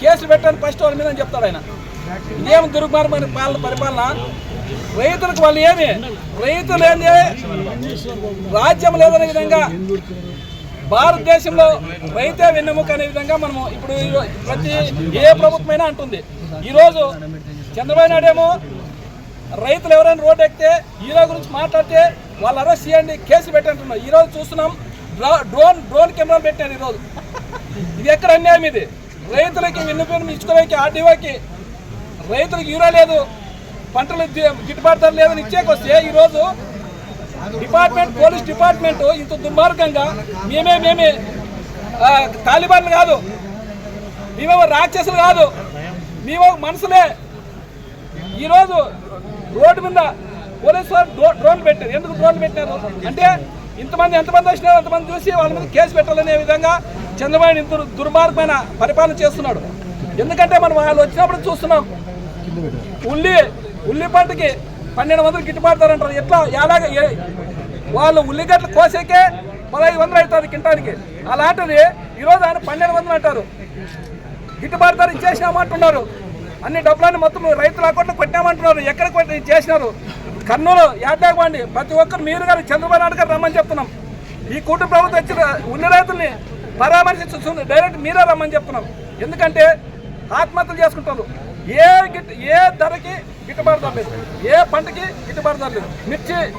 కేసులు పెట్టండి ఫస్ట్ వాళ్ళ మీద అని చెప్తాడు ఆయన. ఇదేం దుర్మార్గమైన పాలన పరిపాలన? రైతులకు వాళ్ళు ఏమి? రైతులు ఏంది రాజ్యం లేదనే విధంగా భారతదేశంలో రైతే వెన్నెముక అనే విధంగా మనము ఇప్పుడు ఈ- ప్రతి ఏ ప్రభుత్వమైనా అంటుంది. ఈరోజు చంద్రబాబు నాయుడు ఏమో రైతులు ఎవరైనా రోడ్డు ఎక్కితే హీరో గురించి మాట్లాడితే వాళ్ళు అరెస్ట్ చేయండి కేసు పెట్టంటున్నారు ఈరోజు చూస్తున్నాం డ్రో- డ్రోన్ డ్రోన్ కెమెరాలు పెట్టాను ఈరోజు. ఇది ఎక్కడ అన్యాయం ఇది? రైతులకి విన్నపం ఇచ్చుకోవడానికి ఆర్డీఓకి రైతులకు హీరో లేదు పంటలు గిట్టుబాటు ధర లేదని ఇచ్చేకొస్తే ఈరోజు డిపార్ట్మెంట్ పోలీస్ డిపార్ట్మెంట్ ఇంత దుర్మార్గంగా మేమే మేమే తాలిబాన్లు కాదు మేమేమో రాక్షసులు కాదు మేమో మనసులే ఈరోజు రోడ్డు మీద పోలీసు వారు డ్రో- డ్రోన్ పెట్టారు. ఎందుకు డ్రోన్ పెట్టారు? అంటే ఇంతమంది ఎంతమంది వచ్చినారో అంతమంది చూసి వాళ్ళ మీద కేసు పెట్టాలనే విధంగా చంద్రబాబు ఇంత దుర్మార్గమైన పరిపాలన చేస్తున్నాడు. ఎందుకంటే మనం వాళ్ళు వచ్చినప్పుడు చూస్తున్నాం. ఉల్లి ఉల్లి పంటకి పన్నెండు వందలు గిట్టుబాటు ధర అంటారు. ఎట్లా? ఎలాగ ఏ- వాళ్ళు ఉల్లిగడ్డలు కోసేకే పదహైదు వందలు అవుతుంది కింటానికి అలాంటిది ఈరోజు ఆయన పన్నెండు వందలు అంటారు. గిట్టుబాటు ధర ఇచ్చేసినామంటున్నారు. అన్ని డబ్బులన్నీ మొత్తం రైతుల అకౌంట్లో కొట్టామంటున్నారు ఎక్కడ కొట్టి చేసినారు? కర్నూలు యాదాగండి ప్రతి ఒక్కరు మీరు గారు చంద్రబాబు నాయుడు గారు రమ్మని చెప్తున్నాం. ఈ కూటమి ప్రభుత్వం వచ్చిన ఉన్న రైతుల్ని పరామర్శిస్తుంది డైరెక్ట్ మీరే రమ్మని చెప్తున్నాం. ఎందుకంటే ఆత్మహత్యలు చేసుకుంటారు. ఏ గిట్ ఏ ధరకి గిట్టుబాటు ధరలేదు. ఏ పంటకి గిట్టుబాటు ధరలేదు. మిర్చి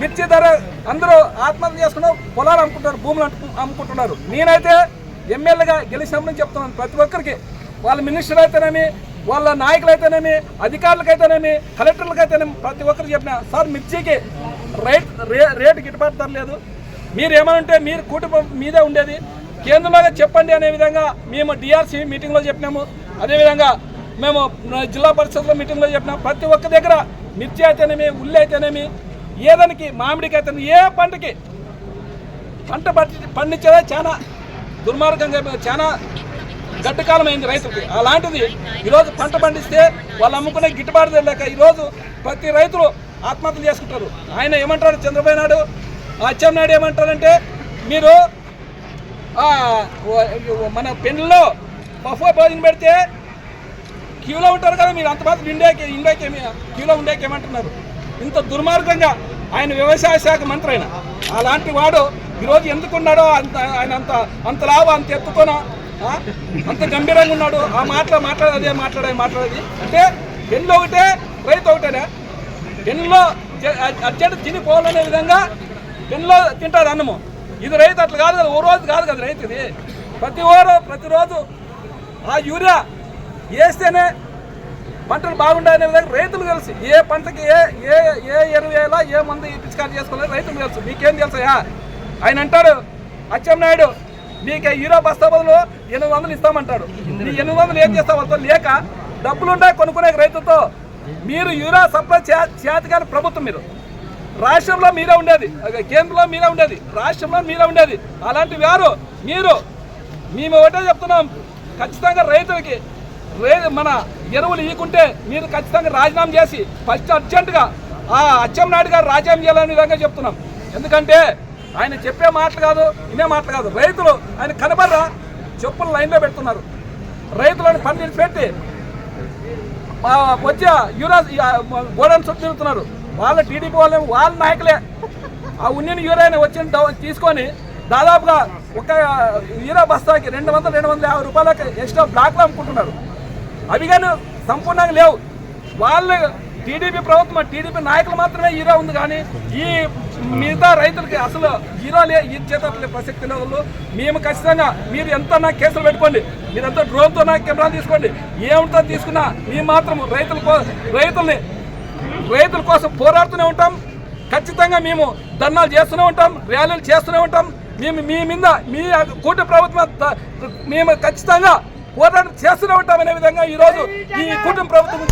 మిర్చి ధర అందరూ ఆత్మహత్య చేసుకున్నారు పొలాలు అమ్ముకుంటారు భూములు అంటు- అమ్ముకుంటున్నారు. నేనైతే ఎమ్మెల్యేగా గెలిచినప్పుడు చెప్తున్నాను ప్రతి ఒక్కరికి. వాళ్ళ మినిస్టర్ అయితేనేమి వాళ్ళ నాయకులైతేనేమి అధికారులకైతేనేమి కలెక్టర్లకైతేనేమి ప్రతి ఒక్కరు చెప్పిన సార్ మిర్చికి రైట్ రే రేటు గిట్టుబాటు ధర లేదు. మీరు ఏమనుంటే మీరు కుటుంబం మీదే ఉండేది. కేంద్రంలోనే చెప్పండి అనే విధంగా మేము డిఆర్సీ మీటింగ్లో చెప్పినాము. అదేవిధంగా మేము జిల్లా పరిషత్లో మీటింగ్లో చెప్పినాం. ప్రతి ఒక్క దగ్గర మిర్చి అయితేనేమి ఉల్లి అయితేనేమి ఏదానికి మామిడికి ఏ పంటకి పంట పండించేదే చాలా దుర్మార్గంగా చాలా గడ్డకాలం అయింది రైతులకి. అలాంటిది ఈరోజు పంట పండిస్తే వాళ్ళు అమ్ముకునే గిట్టుబాటు లేక ఈరోజు ప్రతి రైతులు ఆత్మహత్యలు చేసుకుంటారు. ఆయన ఏమంటారు చంద్రబాబు నాయుడు అచ్చెన్నాయుడు ఏమంటారంటే మీరు మన పెన్నులో బఫో భోజనం పెడితే క్యూలో ఉంటారు కదా మీరు అంత మాత్రం ఇండియాకి ఇండియాకి క్యూలో ఉండేకి ఏమంటున్నారు? ఇంత దుర్మార్గంగా ఆయన వ్యవసాయ శాఖ మంత్రి ఆయన. అలాంటి వాడు ఈరోజు ఎందుకు ఉన్నాడో అంత ఆయన అంత అంత లాభ అంత ఎత్తుకొనో అంత గంభీరంగా ఉన్నాడు. ఆ మాటలు మాట్లాడేది అదే మాట్లాడేది మాట్లాడేది. అంటే పెన్ను ఒకటే రైతు ఒకటేనా? పెన్నులో జ- అర్జెంట్ తిని పోవాలనే విధంగా పెన్నులో తింటారు అన్నము. ఇది రైతు అట్లా కాదు కదా ఓ రోజు కాదు కదా రైతు ఇది ప్రతి ఓరు ప్రతిరోజు ఆ యూరియా వేస్తేనే పంటలు బాగుండాయనే విధంగా రైతులు తెలుసు. ఏ పంటకి ఏ ఏ ఏ ఎరువు వేయాలా ఏ మందు పిచికారు చేసుకోవాలి రైతులు తెలుసు. మీకేం తెలుసా ఆయన అంటాడు అచ్చెన్నాయుడు నీకు హీరో బస్తా బదులు ఎనిమిది వందలు ఇస్తామంటాడు. నీ ఎనిమిది వందలు ఏం చేస్తావు వాళ్ళతో? లేక డబ్బులుంటాయి కొనుక్కునే రైతులతో మీరు యూరియా సప్లై చేతికారు ప్రభుత్వం మీరు. రాష్ట్రంలో మీరే ఉండేది. కేంద్రంలో మీరే ఉండేది. రాష్ట్రంలో మీరే ఉండేది. అలాంటి వారు మీరు మేము ఒకటే చెప్తున్నాం. ఖచ్చితంగా రైతులకి రే మన ఎరువులు ఇవ్వకుంటే మీరు ఖచ్చితంగా రాజీనామా చేసి ఫస్ట్ అర్జెంటుగా ఆ అచ్చెంనాయుడు గారు రాజీనామా చేయాలనే విధంగా చెప్తున్నాం. ఎందుకంటే ఆయన చెప్పే మాటలు కాదు ఇనే మాటలు కాదు. రైతులు ఆయన కనబడరా? చెప్పులు లైన్లో పెడుతున్నారు. రైతులను పని పెట్టి వచ్చే వచ్చి యూరా గోడౌన్ చుట్టూ తిరుగుతున్నారు. వాళ్ళ టీడీపీ వాళ్ళే వాళ్ళ నాయకులే. ఆ ఉన్నిని యూరాని వచ్చి తీసుకొని దాదాపుగా ఒక యూరా బస్తాకి రెండు వందల రెండు వందల యాభై రూపాయలకి ఎక్స్ట్రా బ్లాక్లో అమ్ముకుంటున్నారు. అవి కానీ సంపూర్ణంగా లేవు. వాళ్ళు టీడీపీ ప్రభుత్వం టీడీపీ నాయకులు మాత్రమే హీరో ఉంది కానీ ఈ మిగతా రైతులకి అసలు లే ఈ చేతట్లే ప్రసక్తి లేదు మేము ఖచ్చితంగా మీరు ఎంత నా కేసులు పెట్టుకోండి మీరు ఎంత డ్రోన్తో నా కెమెరా తీసుకోండి ఏముంటుందో తీసుకున్నా మేము మాత్రం రైతుల రైతుల్ని రైతుల కోసం పోరాడుతూనే ఉంటాం. ఖచ్చితంగా మేము ధర్నాలు చేస్తూనే ఉంటాం ర్యాలీలు చేస్తూనే ఉంటాం. మేము మీ మీద మీ కూట ప్రభుత్వం మేము ఖచ్చితంగా పోరాటం చేస్తూనే ఉంటాం అనే విధంగా ఈరోజు ఈ కూటమి ప్రభుత్వం